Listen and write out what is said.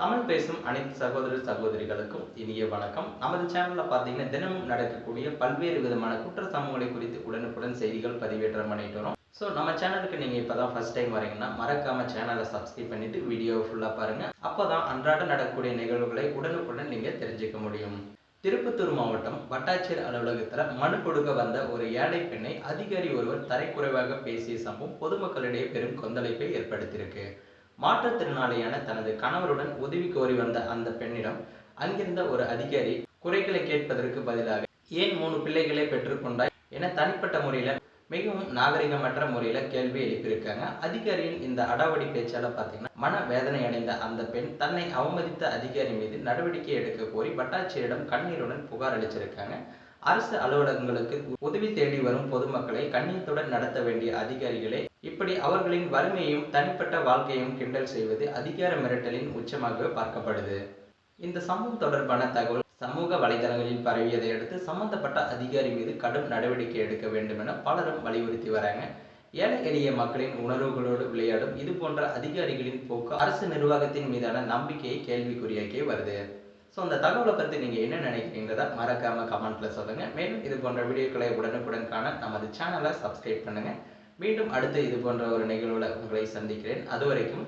தமிழ் பேசும் அனைத்து சகோதர சகோதரிகளுக்கும் இனிய வணக்கம். நமது சேனல்ல பார்த்தீங்கன்னா தினமும் நடக்கக்கூடிய பல்வேறு விதமான குற்ற சம்பவங்களை குறித்து உடனுக்குடன் செய்திகள் பதிவேற்றம் பண்ணிட்டு வரோம். ஸோ நம்ம சேனலுக்கு நீங்க இப்பதான் ஃபர்ஸ்ட் டைம் வரீங்கன்னா மறக்காம சேனலை சப்ஸ்கிரைப் பண்ணிட்டு வீடியோ ஃபுல்லா பாருங்க. அப்பதான் அன்றாட நடக்கக்கூடிய நிகழ்வுகளை உடனுக்குடன் நீங்க தெரிஞ்சுக்க முடியும். திருப்பத்தூர் மாவட்டம் வட்டாட்சியர் அலுவலகத்தில் மனு கொடுக்க வந்த ஒரு ஏழை பெண்ணை அதிகாரி ஒருவர் தரைக்குறைவாக பேசிய சம்பவம் பொதுமக்களிடையே பெரும் கொந்தளிப்பை ஏற்படுத்தியிருக்கு. மாற்றுத்திறனாளியான தனது கணவருடன் உதவி கோரி வந்த அந்த பெண்ணிடம் அங்கிருந்த ஒரு அதிகாரி குறைகளை கேட்பதற்கு பதிலாக ஏன் மூணு பிள்ளைகளை பெற்றுக்கொண்டாய்? என தனிப்பட்ட முறையில மிகவும் நாகரிகமற்ற முறையில கேள்வி எழுப்பியிருக்காங்க. அதிகாரியின் இந்த அடாவடி பேச்சால பாத்தீங்கன்னா மன வேதனை அடைந்த அந்த பெண் தன்னை அவமதித்த அதிகாரி மீது நடவடிக்கை எடுக்க கோரி வட்டாட்சியரிடம் கண்ணீருடன் புகார் அளிச்சிருக்காங்க. அரசு அலுவலகங்களுக்கு உதவி தேடி வரும் பொதுமக்களை கண்ணியத்துடன் நடத்த வேண்டிய அதிகாரிகளே இப்படி அவர்களின் வறுமையையும் தனிப்பட்ட வாழ்க்கையையும் கிண்டல் செய்வது அதிகார மிரட்டலின் உச்சமாகவே பார்க்கப்படுது. இந்த சம்பவம் தொடர்பான தகவல் சமூக வலைதளங்களில் பரவியதை அடுத்து சம்பந்தப்பட்ட அதிகாரி மீது கடும் நடவடிக்கை எடுக்க வேண்டும் என பலரும் வலியுறுத்தி வராங்க. ஏழை எளிய மக்களின் உணர்வுகளோடு விளையாடும் இது போன்ற அதிகாரிகளின் போக்கு அரசு நிர்வாகத்தின் மீதான நம்பிக்கையை கேள்விக்குறியாக்கி வருது. ஸோ அந்த தகவலை பற்றி நீங்கள் என்ன நினைக்கிறீங்கிறத மறக்காம கமெண்ட்ல சொல்லுங்க. மேலும் இது போன்ற வீடியோக்களை உடனுக்குடன் காண நமது சேனலை சப்ஸ்கிரைப் பண்ணுங்க. மீண்டும் அடுத்து இது போன்ற ஒரு நிகழ்வுல உங்களை சந்திக்கிறேன். அது வரைக்கும்